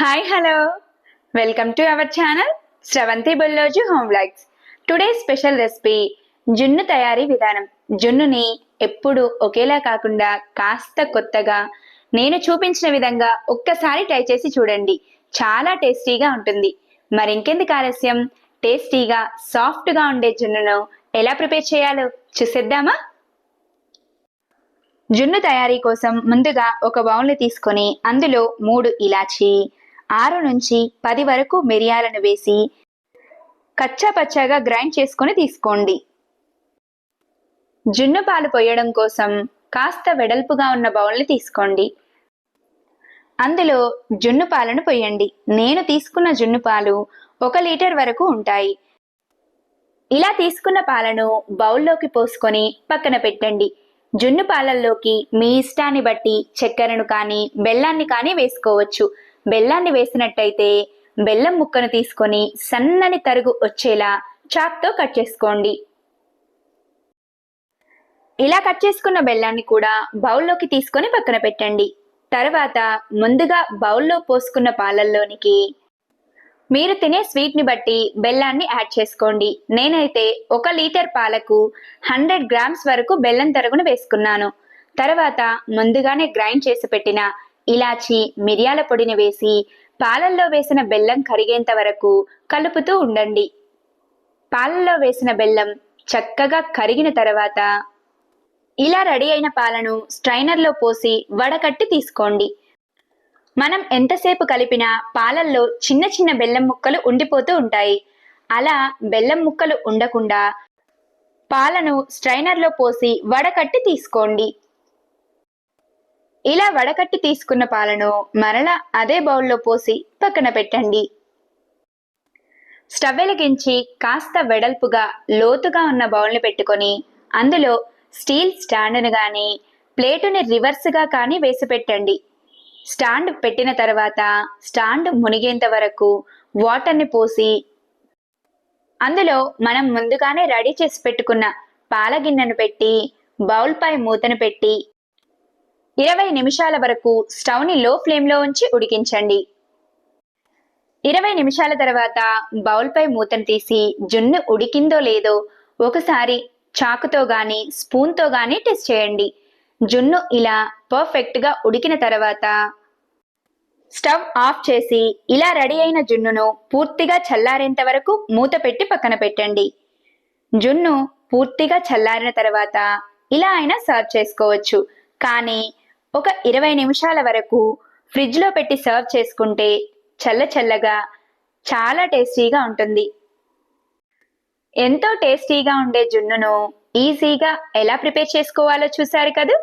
Hi hello welcome to our channel Sravanthi Bullozu home vlogs today special recipe జున్ను తయారీ విధానం. జున్నుని ఎప్పుడు ఒకేలా కాకుండా కాస్త కొత్తగా నేను చూపించిన విధంగా ఒక్కసారి ట్రై చేసి చూడండి. చాలా టేస్టీగా ఉంటుంది. మరి ఇంకెందుకు ఆలస్యం? టేస్టీగా సాఫ్ట్గా ఉండే జున్నును ఎలా ప్రిపేర్ చేయాలో చూసేద్దామా? జున్ను తయారీ కోసం ముందుగా ఒక బౌల్ని తీసుకొని అందులో మూడు ఇలాచి ఆరు నుంచి పది వరకు మిరియాలను వేసి కచ్చాపచ్చాగా గ్రైండ్ చేసుకొని తీసుకోండి. జున్ను పాలు పోయడం కోసం కాస్త వెడల్పుగా ఉన్న బౌల్ని తీసుకోండి. అందులో జున్ను పాలను పోయండి. నేను తీసుకున్న జున్ను పాలు ఒక లీటర్ వరకు ఉంటాయి. ఇలా తీసుకున్న పాలను బౌల్లోకి పోసుకొని పక్కన పెట్టండి. జున్ను పాలల్లోకి మీ ఇష్టాన్ని బట్టి చక్కెరను కానీ బెల్లాన్ని కానీ వేసుకోవచ్చు. బెల్లాన్ని వేసినట్టయితే బెల్లం ముక్కను తీసుకొని సన్నని తరుగు వచ్చేలా చాక్తో కట్ చేసుకోండి. ఇలా కట్ చేసుకున్న బెల్లాన్ని కూడా బౌల్లోకి తీసుకొని పక్కన పెట్టండి. తర్వాత ముందుగా బౌల్లో పోసుకున్న పాలల్లోనికి మీరు తినే స్వీట్ని బట్టి బెల్లాన్ని యాడ్ చేసుకోండి. నేనైతే ఒక లీటర్ పాలకు హండ్రెడ్ గ్రామ్స్ వరకు బెల్లం తరుగును వేసుకున్నాను. తర్వాత ముందుగానే గ్రైండ్ చేసి పెట్టిన ఇలాచి మిరియాల పొడిని వేసి పాలల్లో వేసిన బెల్లం కరిగేంత వరకు కలుపుతూ ఉండండి. పాలల్లో వేసిన బెల్లం చక్కగా కరిగిన తర్వాత ఇలా రెడీ అయిన పాలను స్ట్రైనర్లో పోసి వడకట్టి తీసుకోండి. మనం ఎంతసేపు కలిపినా పాలల్లో చిన్న చిన్న బెల్లం ముక్కలు ఉండిపోతూ ఉంటాయి. అలా బెల్లం ముక్కలు ఉండకుండా పాలను స్ట్రైనర్లో పోసి వడకట్టి తీసుకోండి. ఇలా వడకట్టి తీసుకున్న పాలను మరలా అదే బౌల్లో పోసి పక్కన పెట్టండి. స్టవ్ వెలిగించి కాస్త వెడల్పుగా లోతుగా ఉన్న బౌల్ని పెట్టుకొని అందులో స్టీల్ స్టాండ్ను కానీ ప్లేటుని రివర్స్గా కానీ వేసి పెట్టండి. స్టాండ్ పెట్టిన తర్వాత స్టాండ్ మునిగేంత వరకు వాటర్ని పోసి అందులో మనం ముందుగానే రెడీ చేసి పెట్టుకున్న పాల గిన్నెను పెట్టి బౌల్పై మూతను పెట్టి ఇరవై నిమిషాల వరకు స్టవ్ని లో ఫ్లేమ్లో ఉంచి ఉడికించండి. ఇరవై నిమిషాల తర్వాత బౌల్పై మూతను తీసి జున్ను ఉడికిందో లేదో ఒకసారి చాకుతో గాని స్పూన్తో గాని టెస్ట్ చేయండి. జున్ను ఇలా పర్ఫెక్ట్గా ఉడికిన తర్వాత స్టవ్ ఆఫ్ చేసి ఇలా రెడీ అయిన జున్నును పూర్తిగా చల్లారేంత వరకు మూత పెట్టి పక్కన పెట్టండి. జున్ను పూర్తిగా చల్లారిన తర్వాత ఇలా అయినా సర్వ్ చేసుకోవచ్చు. కానీ ఒక ఇరవై నిమిషాల వరకు ఫ్రిడ్జ్లో పెట్టి సర్వ్ చేసుకుంటే చల్ల చల్లగా చాలా టేస్టీగా ఉంటుంది. ఎంతో టేస్టీగా ఉండే జున్నును ఈజీగా ఎలా ప్రిపేర్ చేసుకోవాలో చూసారు కదా?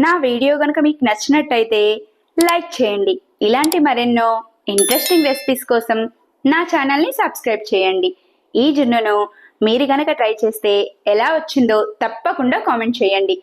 నా వీడియో కనుక మీకు నచ్చినట్టయితే లైక్ చేయండి. ఇలాంటి మరెన్నో ఇంట్రెస్టింగ్ రెసిపీస్ కోసం నా ఛానల్ని సబ్స్క్రైబ్ చేయండి. ఈ జున్నును మీరు గనక ట్రై చేస్తే ఎలా వచ్చిందో తప్పకుండా కామెంట్ చేయండి.